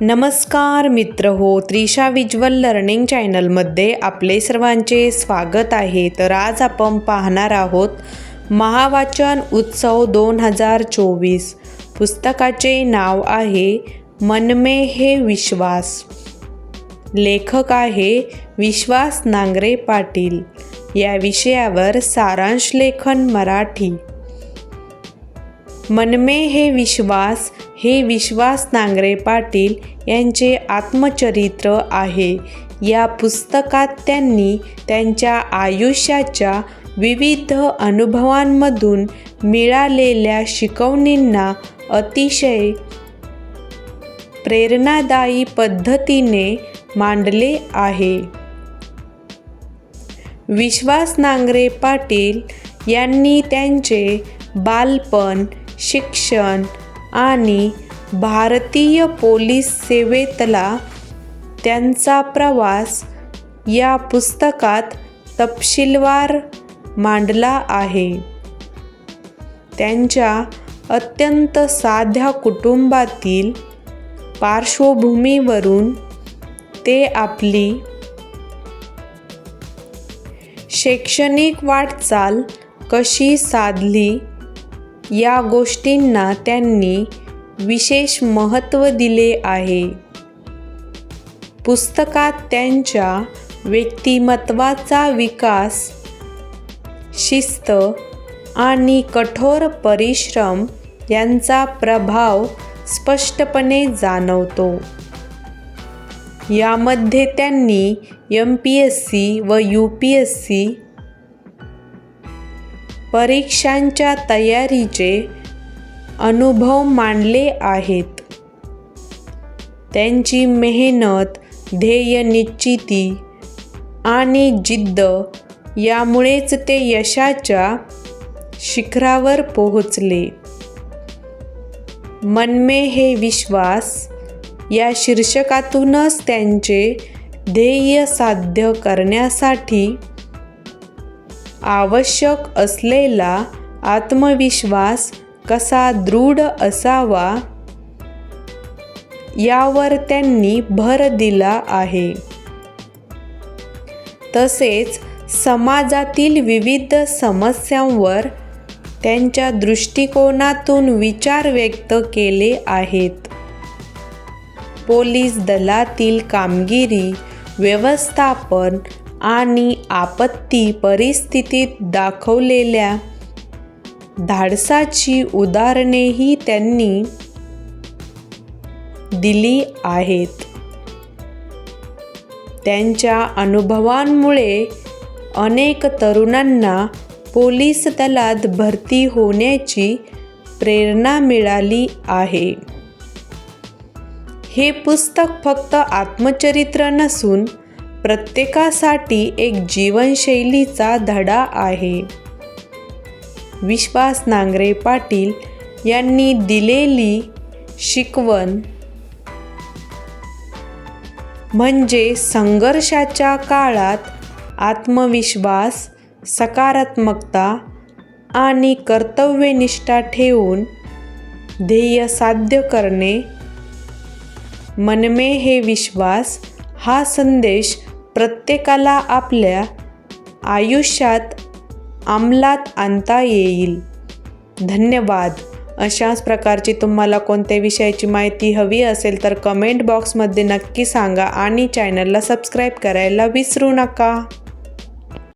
नमस्कार मित्र हो त्रिशा विज्वल लर्निंग चॅनलमध्ये आपले सर्वांचे स्वागत आहे. तर आज आपण पाहणार आहोत महावाचन उत्सव दोन हजार चोवीस. पुस्तकाचे नाव आहे मनमे हे विश्वास. लेखक आहे विश्वास नांगरे पाटील. या विषयावर सारांश लेखन मराठी. मनमे हे विश्वास हे विश्वास नांगरे पाटील यांचे आत्मचरित्र आहे. या पुस्तकात त्यांनी त्यांच्या आयुष्याच्या विविध अनुभवांमधून मिळालेल्या शिकवणींना अतिशय प्रेरणादायी पद्धतीने मांडले आहे. विश्वास नांगरे पाटील यांनी त्यांचे बालपण शिक्षण आणि भारतीय पोलीस सेवेतला त्यांचा प्रवास या पुस्तकात तपशीलवार मांडला आहे. त्यांच्या अत्यंत साध्या कुटुंबातील पार्श्वभूमीवरून ते आपली शैक्षणिक वाटचाल कशी साधली या गोष्टींना त्यांनी विशेष महत्त्व दिले आहे. पुस्तकात त्यांच्या व्यक्तिमत्वाचा विकास शिस्त आणि कठोर परिश्रम यांचा प्रभाव स्पष्टपणे जाणवतो. यामध्ये त्यांनी एम पी एस सी व यू पी एस सी परीक्षांच्या तयारीचे अनुभव मांडले आहेत. त्यांची मेहनत ध्येय निश्चिती आणि जिद्द यामुळेच ते यशाच्या शिखरावर पोहोचले. मनमे हे विश्वास या शीर्षकातूनच त्यांचे ध्येय साध्य करण्यासाठी आवश्यक असलेला आत्मविश्वास कसा दृढ असावा यावर त्यांनी भर दिला आहे. तसेच समाजातील विविध समस्यांवर त्यांच्या दृष्टिकोनातून विचार व्यक्त केले आहेत. पोलीस दलातील कामगिरी व्यवस्थापन आणि आपत्ती परिस्थितीत दाखवलेल्या धाडसाची उदाहरणेही त्यांनी दिली आहेत. त्यांच्या अनुभवांमुळे अनेक तरुणांना पोलीस दलात भरती होण्याची प्रेरणा मिळाली आहे. हे पुस्तक फक्त आत्मचरित्र नसून प्रत्येकासाठी एक जीवनशैलीचा धडा आहे. विश्वास नांगरे पाटील यांनी दिलेली शिकवण म्हणजे संघर्षाच्या काळात आत्मविश्वास सकारात्मकता आणि कर्तव्यनिष्ठा ठेवून ध्येय साध्य करणे. मनमे हे विश्वास हा संदेश प्रत्येकाला आपल्या आयुष्यात अंमलात आणता येईल. धन्यवाद. अशाच प्रकारची तुम्हाला कोणत्या विषयाची माहिती हवी असेल तर कमेंट बॉक्समध्ये नक्की सांगा आणि चॅनलला सबस्क्राईब करायला विसरू नका.